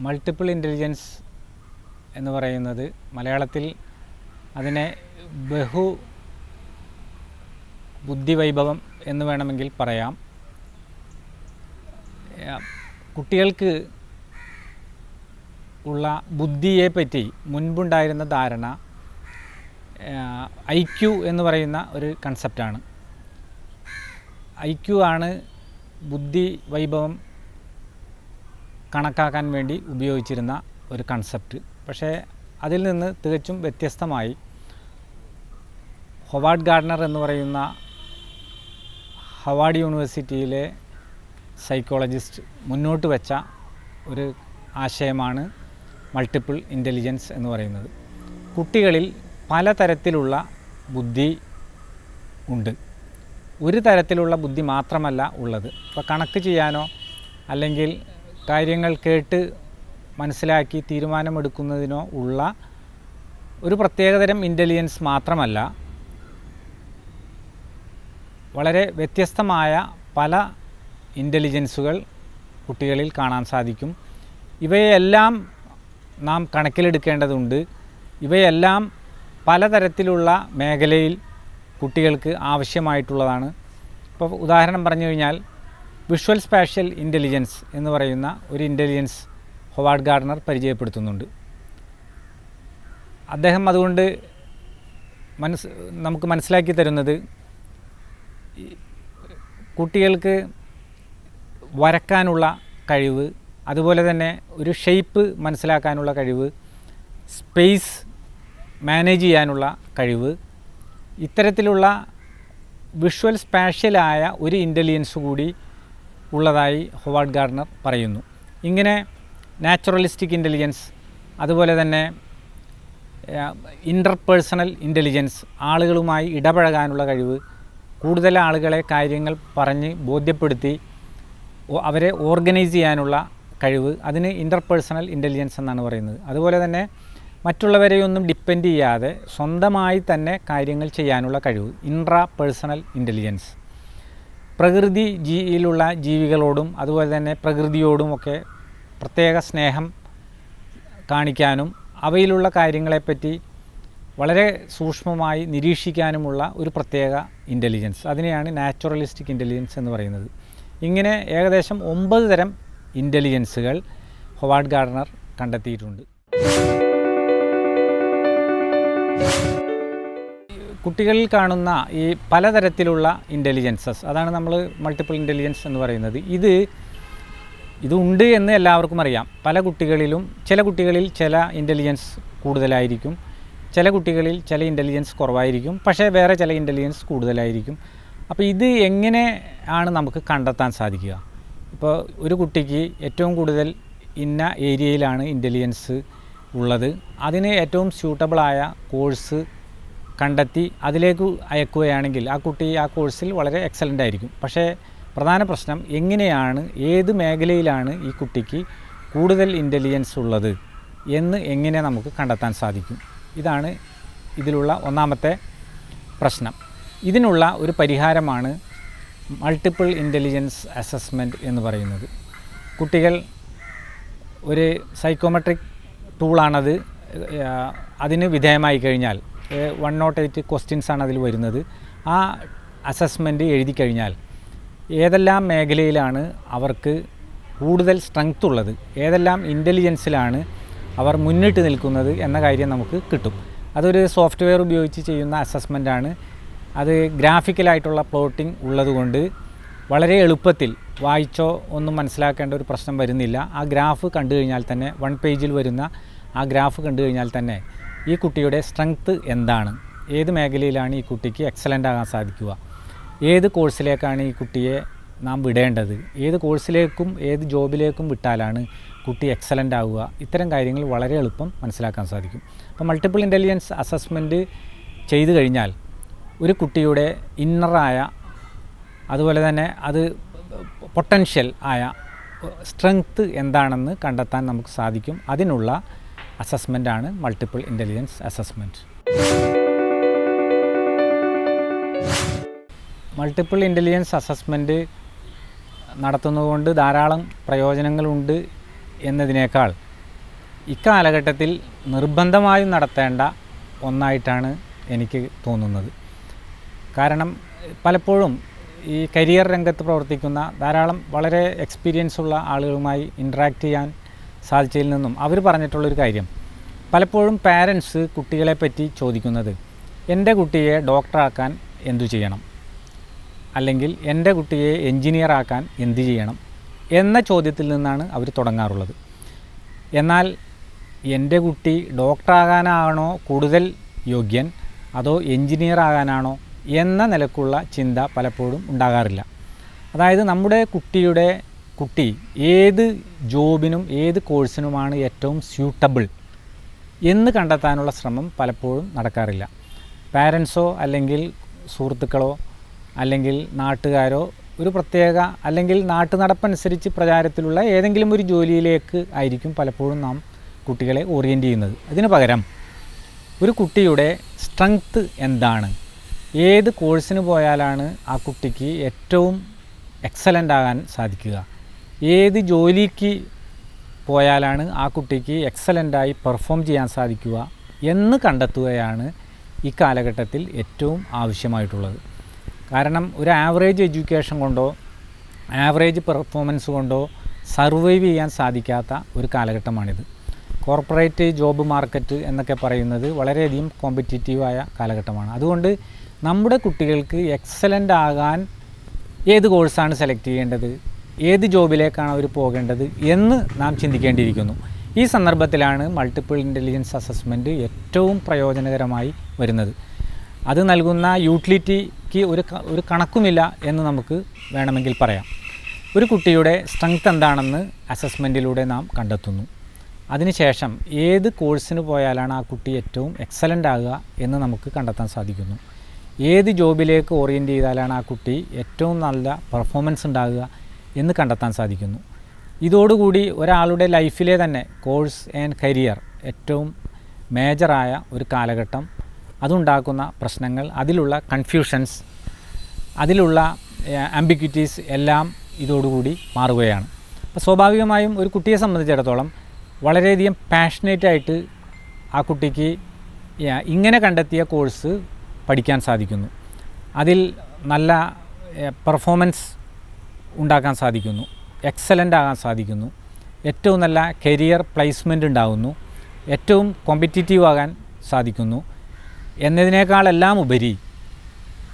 Multiple intelligence എന്ന് പറയുന്നത് മലയാളത്തിൽ അതിനെ ബഹു ബുദ്ധിവൈഭവം എന്ന് വേണമെങ്കിൽ പറയാം. കുട്ടികൾക്ക് ഉള്ള ബുദ്ധിയെ പറ്റി മുൻപുണ്ടായിരുന്ന ധാരണ ഐ ക്യു എന്ന് പറയുന്ന ഒരു കൺസെപ്റ്റാണ് ഐ ക്യു ആണ് ബുദ്ധി വൈഭവം കണക്കാക്കാൻ വേണ്ടി ഉപയോഗിച്ചിരുന്ന ഒരു കൺസെപ്റ്റ് പക്ഷേ അതിൽ നിന്ന് തികച്ചും വ്യത്യസ്തമായി ഹൊവാർഡ് ഗാർഡ്നർ എന്ന് പറയുന്ന ഹവാർഡ് യൂണിവേഴ്സിറ്റിയിലെ സൈക്കോളജിസ്റ്റ് മുന്നോട്ട് വെച്ച ഒരു ആശയമാണ് മൾട്ടിപ്പിൾ ഇന്റലിജൻസ് എന്ന് പറയുന്നത്. കുട്ടികളിൽ പലതരത്തിലുള്ള ബുദ്ധി ഉണ്ട്. ഒരു തരത്തിലുള്ള ബുദ്ധി മാത്രമല്ല ഉള്ളത്. ഇപ്പോൾ കണക്ക് ചെയ്യാനോ അല്ലെങ്കിൽ കാര്യങ്ങൾ കേട്ട് മനസ്സിലാക്കി തീരുമാനമെടുക്കുന്നതിനോ ഉള്ള ഒരു പ്രത്യേകതരം ഇന്റലിജൻസ് മാത്രമല്ല വളരെ വ്യത്യസ്തമായ പല ഇന്റലിജൻസുകൾ കുട്ടികളിൽ കാണാൻ സാധിക്കും. ഇവയെല്ലാം നാം കണക്കിലെടുക്കേണ്ടതുണ്ട്. ഇവയെല്ലാം പലതരത്തിലുള്ള മേഖലയിൽ കുട്ടികൾക്ക് ആവശ്യമായിട്ടുള്ളതാണ്. ഇപ്പോൾ ഉദാഹരണം പറഞ്ഞു കഴിഞ്ഞാൽ വിഷ്വൽ സ്പാഷ്യൽ ഇന്റലിജൻസ് എന്ന് പറയുന്ന ഒരു ഇന്റലിജൻസ് ഹൊവാർഡ് ഗാർഡനർ പരിചയപ്പെടുത്തുന്നുണ്ട്. അദ്ദേഹം അതുകൊണ്ട് മനസ് നമുക്ക് മനസ്സിലാക്കി തരുന്നത് കുട്ടികൾക്ക് വരക്കാനുള്ള കഴിവ് അതുപോലെ തന്നെ ഒരു ഷെയ്പ്പ് മനസ്സിലാക്കാനുള്ള കഴിവ് സ്പേസ് മാനേജ് ചെയ്യാനുള്ള കഴിവ് ഇത്തരത്തിലുള്ള വിഷ്വൽ സ്പാഷ്യലായ ഒരു ഇന്റലിജൻസ് കൂടി ഉള്ളതായി ഹോവാർഡ് ഗാർഡനർ പറയുന്നു. ഇങ്ങനെ നാച്ചുറലിസ്റ്റിക് ഇന്റലിജൻസ് അതുപോലെ തന്നെ ഇന്റർപേഴ്സണൽ ഇന്റലിജൻസ് ആളുകളുമായി ഇടപഴകാനുള്ള കഴിവ് കൂടുതൽ ആളുകളെ കാര്യങ്ങൾ പറഞ്ഞ് ബോധ്യപ്പെടുത്തി അവരെ ഓർഗനൈസ് ചെയ്യാനുള്ള കഴിവ് അതിന് ഇന്റർപേഴ്സണൽ ഇന്റലിജൻസ് എന്നാണ് പറയുന്നത്. അതുപോലെ തന്നെ മറ്റുള്ളവരെയൊന്നും ഡിപ്പെൻഡ് ചെയ്യാതെ സ്വന്തമായി തന്നെ കാര്യങ്ങൾ ചെയ്യാനുള്ള കഴിവ് ഇൻട്രാ പേഴ്സണൽ ഇന്റലിജൻസ് പ്രകൃതി ജീയിലുള്ള ജീവികളോടും അതുപോലെ തന്നെ പ്രകൃതിയോടും ഒക്കെ പ്രത്യേക സ്നേഹം കാണിക്കാനും അവയിലുള്ള കാര്യങ്ങളെപ്പറ്റി വളരെ സൂക്ഷ്മമായി നിരീക്ഷിക്കാനുമുള്ള ഒരു പ്രത്യേക ഇന്റലിജൻസ് അതിനെയാണ് നാച്ചുറലിസ്റ്റിക് ഇന്റലിജൻസ് എന്ന് പറയുന്നത്. ഇങ്ങനെ ഏകദേശം ഒമ്പത് തരം ഇന്റലിജൻസുകൾ ഹൊവാർഡ് ഗാർഡനർ കണ്ടെത്തിയിട്ടുണ്ട്. കുട്ടികളിൽ കാണുന്ന ഈ പലതരത്തിലുള്ള ഇന്റലിജൻസസ് അതാണ് നമ്മൾ മൾട്ടിപ്പിൾ ഇന്റലിജൻസ് എന്ന് പറയുന്നത്. ഇത് ഇതുണ്ട് എന്ന് എല്ലാവർക്കും അറിയാം. പല കുട്ടികളിലും ചില കുട്ടികളിൽ ചില ഇന്റലിജൻസ് കൂടുതലായിരിക്കും ചില കുട്ടികളിൽ ചില ഇന്റലിജൻസ് കുറവായിരിക്കും പക്ഷേ വേറെ ചില ഇന്റലിജൻസ് കൂടുതലായിരിക്കും. അപ്പോൾ ഇത് എങ്ങനെ ആണ് നമുക്ക് കണ്ടെത്താൻ സാധിക്കുക? ഇപ്പോൾ ഒരു കുട്ടിക്ക് ഏറ്റവും കൂടുതൽ ഇന്ന ഏരിയയിലാണ് ഇന്റലിജൻസ് ഉള്ളത്. അതിന് ഏറ്റവും സ്യൂട്ടബിളായ കോഴ്സ് കണ്ടെത്തി അതിലേക്ക് അയക്കുകയാണെങ്കിൽ ആ കുട്ടി ആ കോഴ്സിൽ വളരെ എക്സലന്റ് ആയിരിക്കും. പക്ഷേ പ്രധാന പ്രശ്നം എങ്ങനെയാണ് ഏത് മേഖലയിലാണ് ഈ കുട്ടിക്ക് കൂടുതൽ ഇന്റലിജൻസ് ഉള്ളത് എന്ന് എങ്ങനെ നമുക്ക് കണ്ടെത്താൻ സാധിക്കും? ഇതാണ് ഇതിലുള്ള ഒന്നാമത്തെ പ്രശ്നം. ഇതിനുള്ള ഒരു പരിഹാരമാണ് മൾട്ടിപ്പിൾ ഇന്റലിജൻസ് അസസ്മെന്റ് എന്ന് പറയുന്നത്. കുട്ടികൾ ഒരു സൈക്കോമെട്രിക് ടൂളാണത് അതിന് വിധേയമായി കഴിഞ്ഞാൽ വൺ നോട്ട് എയ്റ്റ് ക്വസ്റ്റ്യൻസാണ് അതിൽ വരുന്നത്. ആ അസസ്മെന്റ് എഴുതി കഴിഞ്ഞാൽ ഏതെല്ലാം മേഖലയിലാണ് അവർക്ക് കൂടുതൽ സ്ട്രെങ്ത് ഉള്ളത് ഏതെല്ലാം ഇന്റലിജൻസിലാണ് അവർ മുന്നിട്ട് നിൽക്കുന്നത് എന്ന കാര്യം നമുക്ക് കിട്ടും. അതൊരു സോഫ്റ്റ്വെയർ ഉപയോഗിച്ച് ചെയ്യുന്ന അസസ്മെന്റാണ് അത് ഗ്രാഫിക്കലായിട്ടുള്ള പ്ലോട്ടിംഗ് ഉള്ളതുകൊണ്ട് വളരെ എളുപ്പത്തിൽ വായിച്ചോ ഒന്നും മനസ്സിലാക്കേണ്ട ഒരു പ്രശ്നം വരുന്നില്ല. ആ ഗ്രാഫ് കണ്ടു കഴിഞ്ഞാൽ തന്നെ വൺ പേജിൽ വരുന്ന ആ ഗ്രാഫ് കണ്ടു കഴിഞ്ഞാൽ തന്നെ ഈ കുട്ടിയുടെ സ്ട്രെങ്ത്ത് എന്താണ്? ഏത് മേഖലയിലാണ് ഈ കുട്ടിക്ക് എക്സലന്റ് ആകാൻ സാധിക്കുക? ഏത് കോഴ്സിലേക്കാണ് ഈ കുട്ടിയെ നാം വിടേണ്ടത്? ഏത് കോഴ്സിലേക്കും ഏത് ജോബിലേക്കും വിട്ടാലാണ് കുട്ടി എക്സലന്റ് ആവുക? ഇത്തരം കാര്യങ്ങൾ വളരെ എളുപ്പം മനസ്സിലാക്കാൻ സാധിക്കും. അപ്പോൾ മൾട്ടിപ്പിൾ ഇന്റലിജൻസ് അസസ്മെന്റ് ചെയ്തു കഴിഞ്ഞാൽ ഒരു കുട്ടിയുടെ ഇന്നറായ അതുപോലെ തന്നെ അത് പൊട്ടൻഷ്യൽ ആയ സ്ട്രെങ്ത്ത് എന്താണെന്ന് കണ്ടെത്താൻ നമുക്ക് സാധിക്കും. അതിനുള്ള അസസ്മെന്റാണ് multiple intelligence assessment multiple intelligence assessment നടത്തുന്നതുകൊണ്ട് ധാരാളം പ്രയോജനങ്ങളുണ്ട് എന്നതിനേക്കാൾ ഇക്കാലഘട്ടത്തിൽ നിർബന്ധമായും നടത്തേണ്ട ഒന്നായിട്ടാണ് എനിക്ക് തോന്നുന്നത്. കാരണം പലപ്പോഴും ഈ കരിയർ രംഗത്ത് പ്രവർത്തിക്കുന്ന ധാരാളം വളരെ എക്സ്പീരിയൻസ് ഉള്ള ആളുകളുമായി ഇൻട്രാക്ട് ചെയ്യാൻ സാധിച്ചതിൽ നിന്നും അവർ പറഞ്ഞിട്ടുള്ളൊരു കാര്യം. പലപ്പോഴും പാരൻസ് കുട്ടികളെ പറ്റി ചോദിക്കുന്നത് എന്റെ കുട്ടിയെ ഡോക്ടറാക്കാൻ എന്തു ചെയ്യണം? അല്ലെങ്കിൽ എന്റെ കുട്ടിയെ എൻജിനീയർ ആക്കാൻ എന്ത് ചെയ്യണം? എന്ന ചോദ്യത്തിൽ നിന്നാണ് അവർ തുടങ്ങാറുള്ളത്. എന്നാൽ എന്റെ കുട്ടി ഡോക്ടറാകാനാണോ കൂടുതൽ യോഗ്യൻ? അതോ എൻജിനീയർ ആകാനാണോ എന്ന നിലക്കുള്ള ചിന്ത പലപ്പോഴും ഉണ്ടാകാറില്ല. അതായത് നമ്മുടെ കുട്ടിയുടെ കുട്ടി ഏത് ജോബിനും ഏത് കോഴ്സിനുമാണ് ഏറ്റവും സ്യൂട്ടബിൾ എന്ന് കണ്ടെത്താനുള്ള ശ്രമം പലപ്പോഴും നടക്കാറില്ല. പാരൻസോ അല്ലെങ്കിൽ സുഹൃത്തുക്കളോ അല്ലെങ്കിൽ നാട്ടുകാരോ ഒരു പ്രത്യേക അല്ലെങ്കിൽ നാട്ടു നടപ്പനുസരിച്ച് പ്രചാരത്തിലുള്ള ഏതെങ്കിലും ഒരു ജോലിയിലേക്ക് ആയിരിക്കും പലപ്പോഴും നാം കുട്ടികളെ ഓറിയന്റ് ചെയ്യുന്നത്. അതിന് പകരം ഒരു കുട്ടിയുടെ സ്ട്രെങ്ത്ത് എന്താണ്? ഏത് കോഴ്സിന് പോയാലാണ് ആ കുട്ടിക്ക് ഏറ്റവും എക്സലന്റ് ആകാൻ സാധിക്കുക? ഏത് ജോലിക്ക് പോയാലാണ് ആ കുട്ടിക്ക് എക്സലന്റായി പെർഫോം ചെയ്യാൻ സാധിക്കുക എന്ന് കണ്ടെത്തുകയാണ് ഈ കാലഘട്ടത്തിൽ ഏറ്റവും ആവശ്യമായിട്ടുള്ളത്. കാരണം ഒരു ആവറേജ് എഡ്യൂക്കേഷൻ കൊണ്ടോ ആവറേജ് പെർഫോമൻസ് കൊണ്ടോ സർവൈവ് ചെയ്യാൻ സാധിക്കാത്ത ഒരു കാലഘട്ടമാണിത്. കോർപ്പറേറ്റ് ജോബ് മാർക്കറ്റ് എന്നൊക്കെ പറയുന്നത് വളരെയധികം കോമ്പറ്റീറ്റീവായ കാലഘട്ടമാണ്. അതുകൊണ്ട് നമ്മുടെ കുട്ടികൾക്ക് എക്സലന്റ് ആകാൻ ഏത് കോഴ്സാണ് സെലക്ട് ചെയ്യേണ്ടത്? ഏത് ജോബിലേക്കാണ് അവർ പോകേണ്ടത് എന്ന് നാം ചിന്തിക്കേണ്ടിയിരിക്കുന്നു. ഈ സന്ദർഭത്തിലാണ് മൾട്ടിപ്പിൾ ഇന്റലിജൻസ് അസസ്മെന്റ് ഏറ്റവും പ്രയോജനകരമായി വരുന്നത്. അത് നൽകുന്ന യൂട്ടിലിറ്റിക്ക് ഒരു ഒരു കണക്കുമില്ല എന്ന് നമുക്ക് വേണമെങ്കിൽ പറയാം. ഒരു കുട്ടിയുടെ സ്ട്രെങ്ത് എന്താണെന്ന് അസസ്മെന്റിലൂടെ നാം കണ്ടെത്തുന്നു. അതിനുശേഷം ഏത് കോഴ്സിന് പോയാലാണ് ആ കുട്ടി ഏറ്റവും എക്സലന്റ് ആകുക എന്ന് നമുക്ക് കണ്ടെത്താൻ സാധിക്കുന്നു. ഏത് ജോബിലേക്ക് ഓറിയന്റ് ചെയ്താലാണ് ആ കുട്ടി ഏറ്റവും നല്ല പെർഫോമൻസ് ഉണ്ടാകുക എന്ന് കണ്ടെത്താൻ സാധിക്കുന്നു. ഇതോടുകൂടി ഒരാളുടെ ലൈഫിലെ തന്നെ കോഴ്സ് ആൻഡ് കരിയർ ഏറ്റവും മേജറായ ഒരു കാലഘട്ടം. അതുണ്ടാക്കുന്ന പ്രശ്നങ്ങൾ അതിലുള്ള കൺഫ്യൂഷൻസ് അതിലുള്ള ആംബിക്വിറ്റീസ് എല്ലാം ഇതോടുകൂടി മാറുകയാണ്. അപ്പോൾ സ്വാഭാവികമായും ഒരു കുട്ടിയെ സംബന്ധിച്ചിടത്തോളം വളരെയധികം പാഷനേറ്റായിട്ട് ആ കുട്ടിക്ക് ഇങ്ങനെ കണ്ടെത്തിയ കോഴ്സ് പഠിക്കാൻ സാധിക്കുന്നു. അതിൽ നല്ല പെർഫോമൻസ് ഉണ്ടാക്കാൻ സാധിക്കുന്നു. എക്സലന്റ് ആകാൻ സാധിക്കുന്നു. ഏറ്റവും നല്ല കരിയർ പ്ലേസ്മെന്റ് ഉണ്ടാകുന്നു ഏറ്റവും കോമ്പറ്റീറ്റീവ് ആകാൻ സാധിക്കുന്നു. എന്നതിനേക്കാളെല്ലാം ഉപരി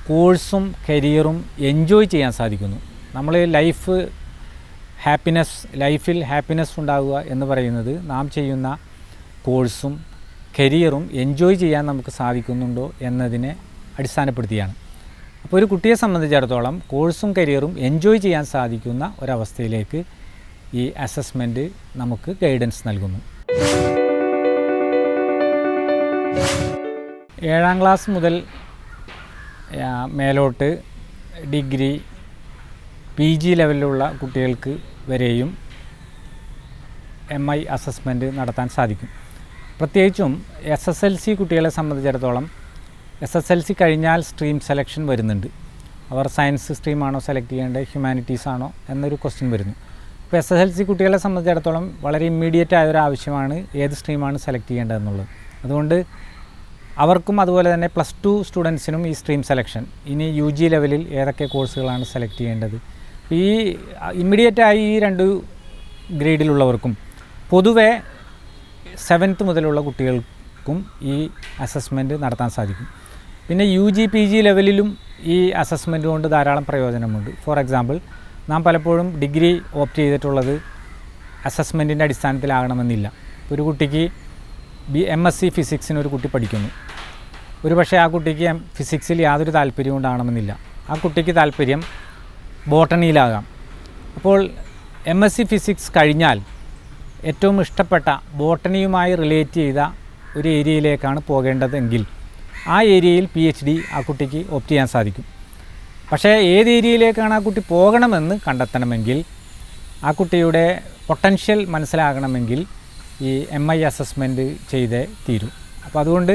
കോഴ്സും കരിയറും എൻജോയ് ചെയ്യാൻ സാധിക്കുന്നു. നമ്മൾ ലൈഫ് ഹാപ്പിനെസ് ലൈഫിൽ ഹാപ്പിനെസ് ഉണ്ടാവുക എന്ന് പറയുന്നത് നാം ചെയ്യുന്ന കോഴ്സും കരിയറും എൻജോയ് ചെയ്യാൻ നമുക്ക് സാധിക്കുന്നുണ്ടോ എന്നതിനെ അടിസ്ഥാനപ്പെടുത്തിയാണ്. അപ്പോൾ ഒരു കുട്ടിയെ സംബന്ധിച്ചിടത്തോളം കോഴ്സും കരിയറും എൻജോയ് ചെയ്യാൻ സാധിക്കുന്ന ഒരവസ്ഥയിലേക്ക് ഈ അസസ്മെന്റ് നമുക്ക് ഗൈഡൻസ് നൽകുന്നു. ഏഴാം ക്ലാസ് മുതൽ മേലോട്ട് ഡിഗ്രി പി ജി ലെവലിലുള്ള കുട്ടികൾക്ക് വരെയും എം ഐ അസസ്മെന്റ് നടത്താൻ സാധിക്കും. പ്രത്യേകിച്ചും എസ് എസ് എൽ സി കുട്ടികളെ സംബന്ധിച്ചിടത്തോളം എസ് എസ് എൽ സി കഴിഞ്ഞാൽ സ്ട്രീം സെലക്ഷൻ വരുന്നുണ്ട്. അവർ സയൻസ് സ്ട്രീമാണോ സെലക്ട് ചെയ്യേണ്ടത്? ഹ്യൂമാനിറ്റീസ് ആണോ? എന്നൊരു ക്വസ്റ്റ്യൻ വരുന്നു. അപ്പോൾ എസ് എസ് എൽ സി കുട്ടികളെ സംബന്ധിച്ചിടത്തോളം വളരെ ഇമ്മീഡിയറ്റ് ആയ ഒരു ആവശ്യമാണ് ഏത് സ്ട്രീമാണ് സെലക്ട് ചെയ്യേണ്ടതെന്നുള്ളത് അതുകൊണ്ട് അവർക്കും അതുപോലെ തന്നെ പ്ലസ് ടു സ്റ്റുഡൻസിനും ഈ സ്ട്രീം സെലക്ഷൻ ഇനി യു ജി ലെവലിൽ ഏതൊക്കെ കോഴ്സുകളാണ് സെലക്ട് ചെയ്യേണ്ടത്? ഈ ഇമ്മീഡിയറ്റായി ഈ രണ്ട് ഗ്രേഡിലുള്ളവർക്കും പൊതുവെ സെവൻത്ത് മുതലുള്ള കുട്ടികൾക്കും ഈ അസസ്മെന്റ് നടത്താൻ സാധിക്കും. പിന്നെ യു ജി പി ജി ലെവലിലും ഈ അസസ്മെന്റ് കൊണ്ട് ധാരാളം പ്രയോജനമുണ്ട്. ഫോർ എക്സാമ്പിൾ നാം പലപ്പോഴും ഡിഗ്രി ഓപ്റ്റ് ചെയ്തിട്ടുള്ളത് അസസ്മെന്റിന്റെ അടിസ്ഥാനത്തിലാകണമെന്നില്ല. ഒരു കുട്ടിക്ക് ബി എം എസ് സി ഫിസിക്സിന് ഒരു കുട്ടി പഠിക്കുന്നു. ഒരു പക്ഷേ ആ കുട്ടിക്ക് ഫിസിക്സിൽ യാതൊരു താല്പര്യവും ഉണ്ടാകണമെന്നില്ല. ആ കുട്ടിക്ക് താല്പര്യം ബോട്ടണിയിലാകാം. അപ്പോൾ എം എസ് സി ഫിസിക്സ് കഴിഞ്ഞാൽ ഏറ്റവും ഇഷ്ടപ്പെട്ട ബോട്ടണിയുമായി റിലേറ്റ് ചെയ്ത ഒരു ഏരിയയിലേക്കാണ് പോകേണ്ടതെങ്കിൽ ആ ഏരിയയിൽ പി എച്ച് ഡി ആ കുട്ടിക്ക് ഒപ്റ്റ് ചെയ്യാൻ സാധിക്കും. പക്ഷേ ഏത് ഏരിയയിലേക്കാണ് ആ കുട്ടി പോകണമെന്ന് കണ്ടെത്തണമെങ്കിൽ ആ കുട്ടിയുടെ പൊട്ടൻഷ്യൽ മനസ്സിലാകണമെങ്കിൽ ഈ എം ഐ അസസ്മെന്റ് ചെയ്തേ തീരും. അപ്പോൾ അതുകൊണ്ട്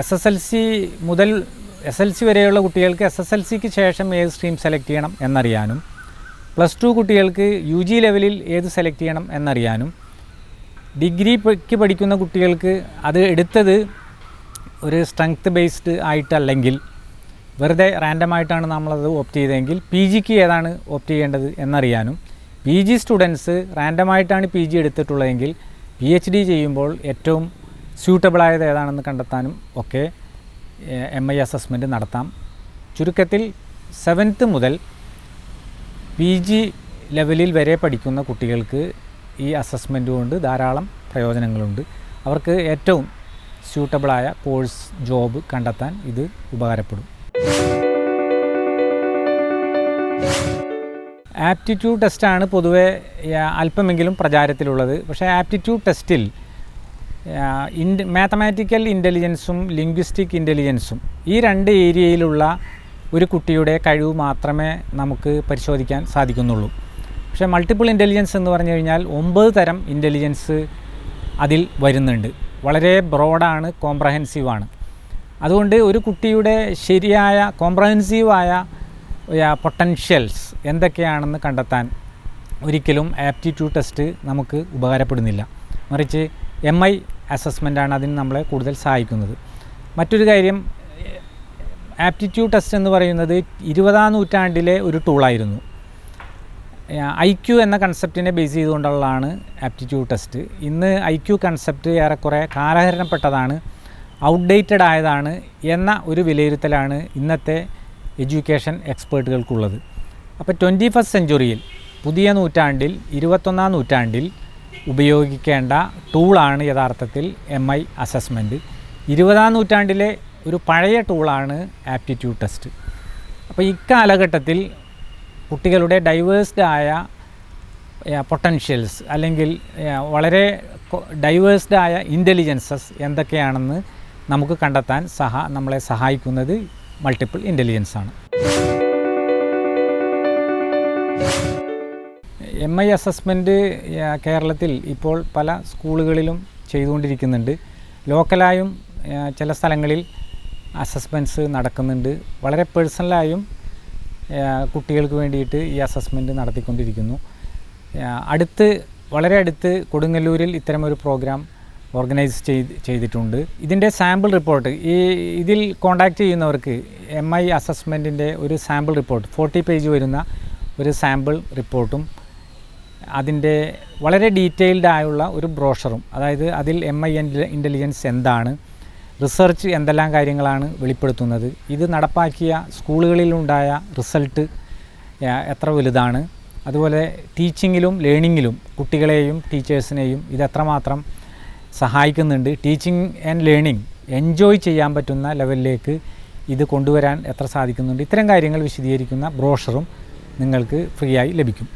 എസ് എസ് എൽ സി മുതൽ എസ് എൽ സി വരെയുള്ള കുട്ടികൾക്ക് എസ് എസ് എൽ സിക്ക് ശേഷം ഏത് സ്ട്രീം സെലക്ട് ചെയ്യണം എന്നറിയാനും പ്ലസ് ടു കുട്ടികൾക്ക് യു ജി ലെവലിൽ ഏത് സെലക്ട് ചെയ്യണം എന്നറിയാനും ഡിഗ്രിക്ക് പഠിക്കുന്ന കുട്ടികൾക്ക് അത് എടുത്തത് ഒരു സ്ട്രെങ്ത് ബേസ്ഡ് ആയിട്ടല്ലെങ്കിൽ വെറുതെ റാൻഡമായിട്ടാണ് നമ്മളത് ഓപ്റ്റ് ചെയ്തതെങ്കിൽ പി ജിക്ക് ഏതാണ് ഓപ്റ്റ് ചെയ്യേണ്ടത് എന്നറിയാനും പി ജി സ്റ്റുഡൻസ് റാൻഡമായിട്ടാണ് പി ജി എടുത്തിട്ടുള്ളതെങ്കിൽ പി എച്ച് ഡി ചെയ്യുമ്പോൾ ഏറ്റവും സ്യൂട്ടബിളായത് ഏതാണെന്ന് കണ്ടെത്താനും ഒക്കെ എം ഐ അസസ്മെന്റ് നടത്താം. ചുരുക്കത്തിൽ സെവൻത്ത് മുതൽ പി ജി ലെവലിൽ വരെ പഠിക്കുന്ന കുട്ടികൾക്ക് ഈ അസസ്മെന്റ് കൊണ്ട് ധാരാളം പ്രയോജനങ്ങളുണ്ട്. അവർക്ക് ഏറ്റവും സ്യൂട്ടബിളായ കോഴ്സ് ജോബ് കണ്ടെത്താൻ ഇത് ഉപകാരപ്പെടും. ആപ്റ്റിറ്റ്യൂഡ് ടെസ്റ്റാണ് പൊതുവെ അല്പമെങ്കിലും പ്രചാരത്തിലുള്ളത്. പക്ഷേ ആപ്റ്റിറ്റ്യൂഡ് ടെസ്റ്റിൽ ഇൻഡ് മാത്തമാറ്റിക്കൽ ഇന്റലിജൻസും ലിംഗ്വിസ്റ്റിക് ഇന്റലിജൻസും ഈ രണ്ട് ഏരിയയിലുള്ള ഒരു കുട്ടിയുടെ കഴിവ് മാത്രമേ നമുക്ക് പരിശോധിക്കാൻ സാധിക്കുന്നുള്ളൂ. പക്ഷേ മൾട്ടിപ്പിൾ ഇന്റലിജൻസ് എന്ന് പറഞ്ഞു കഴിഞ്ഞാൽ ഒമ്പത് തരം ഇന്റലിജൻസ് അതിൽ വരുന്നുണ്ട്. വളരെ ബ്രോഡാണ് കോംപ്രഹെൻസീവാണ് അതുകൊണ്ട് ഒരു കുട്ടിയുടെ ശരിയായ കോംപ്രഹെൻസീവായ പൊട്ടൻഷ്യൽസ് എന്തൊക്കെയാണെന്ന് കണ്ടെത്താൻ ഒരിക്കലും ആപ്റ്റിറ്റ്യൂഡ് ടെസ്റ്റ് നമുക്ക് ഉപകാരപ്പെടുന്നില്ല. മറിച്ച് എം ഐ അസസ്മെന്റാണ് അതിന് നമ്മളെ കൂടുതൽ സഹായിക്കുന്നത്. മറ്റൊരു കാര്യം ആപ്റ്റിറ്റ്യൂഡ് ടെസ്റ്റ് എന്ന് പറയുന്നത് ഇരുപതാം നൂറ്റാണ്ടിലെ ഒരു ടൂളായിരുന്നു ഐ ക്യു എന്ന കൺസെപ്റ്റിനെ ബേസ് ചെയ്തുകൊണ്ടുള്ളതാണ് ആപ്റ്റിറ്റ്യൂഡ് ടെസ്റ്റ് ഇന്ന് ഐ ക്യു കൺസെപ്റ്റ് ഏറെക്കുറെ കാലഹരണപ്പെട്ടതാണ് ഔട്ട്ഡേറ്റഡ് ആയതാണ് എന്ന ഒരു വിലയിരുത്തലാണ് ഇന്നത്തെ എഡ്യൂക്കേഷൻ എക്സ്പേർട്ടുകൾക്കുള്ളത് അപ്പോൾ ട്വന്റി ഫസ്റ്റ് സെഞ്ചുറിയിൽ പുതിയ നൂറ്റാണ്ടിൽ ഇരുപത്തൊന്നാം നൂറ്റാണ്ടിൽ ഉപയോഗിക്കേണ്ട ടൂളാണ് യഥാർത്ഥത്തിൽ എം ഐ അസസ്മെന്റ് ഇരുപതാം നൂറ്റാണ്ടിലെ ഒരു പഴയ ടൂളാണ് ആപ്റ്റിറ്റ്യൂഡ് ടെസ്റ്റ് അപ്പോൾ ഇക്കാലഘട്ടത്തിൽ കുട്ടികളുടെ ഡൈവേഴ്സ്ഡ് ആയ പൊട്ടൻഷ്യൽസ് അല്ലെങ്കിൽ വളരെ ഡൈവേഴ്സ്ഡ് ആയ ഇന്റലിജൻസസ് എന്തൊക്കെയാണെന്ന് നമുക്ക് കണ്ടെത്താൻ സഹ നമ്മളെ സഹായിക്കുന്നത് മൾട്ടിപ്പിൾ ഇന്റലിജൻസ് ആണ്. എം ഐ അസസ്മെന്റ് കേരളത്തിൽ ഇപ്പോൾ പല സ്കൂളുകളിലും ചെയ്തുകൊണ്ടിരിക്കുന്നുണ്ട്. ലോക്കലായും ചില സ്ഥലങ്ങളിൽ അസസ്മെന്റ്സ് നടക്കുന്നുണ്ട്. വളരെ പേഴ്സണലായും കുട്ടികൾക്ക് വേണ്ടിയിട്ട് ഈ അസസ്മെന്റ് നടത്തിക്കൊണ്ടിരിക്കുന്നു. അടുത്ത് വളരെ അടുത്ത് കൊടുങ്ങല്ലൂരിൽ ഇത്തരമൊരു പ്രോഗ്രാം ഓർഗനൈസ് ചെയ്ത് ചെയ്തിട്ടുണ്ട്. ഇതിന്റെ സാമ്പിൾ റിപ്പോർട്ട് ഈ ഇതിൽ കോൺടാക്റ്റ് ചെയ്യുന്നവർക്ക് എം ഐ അസസ്മെന്റിന്റെ ഒരു സാമ്പിൾ റിപ്പോർട്ട് ഫോർട്ടി പേജ് വരുന്ന ഒരു സാമ്പിൾ റിപ്പോർട്ടും അതിന്റെ വളരെ ഡീറ്റെയിൽഡ് ആയുള്ള ഒരു ബ്രോഷറും അതായത് അതിൽ എം ഐ ഇന്റലിജൻസ് എന്താണ് റിസർച്ച് എന്തെല്ലാം കാര്യങ്ങളാണ് വെളിപ്പെടുത്തുന്നത്? ഇത് നടപ്പാക്കിയ സ്കൂളുകളിലുണ്ടായ റിസൾട്ട് എത്ര വലുതാണ്? അതുപോലെ ടീച്ചിങ്ങിലും ലേണിങ്ങിലും കുട്ടികളെയും ടീച്ചേഴ്സിനെയും ഇത് എത്രമാത്രം സഹായിക്കുന്നുണ്ട്? ടീച്ചിങ് ആൻഡ് ലേണിംഗ് എൻജോയ് ചെയ്യാൻ പറ്റുന്ന ലെവലിലേക്ക് ഇത് കൊണ്ടുവരാൻ എത്ര സാധിക്കുന്നുണ്ട്? ഇത്തരം കാര്യങ്ങൾ വിശദീകരിക്കുന്ന ബ്രോഷറും നിങ്ങൾക്ക് ഫ്രീ ആയി ലഭിക്കും.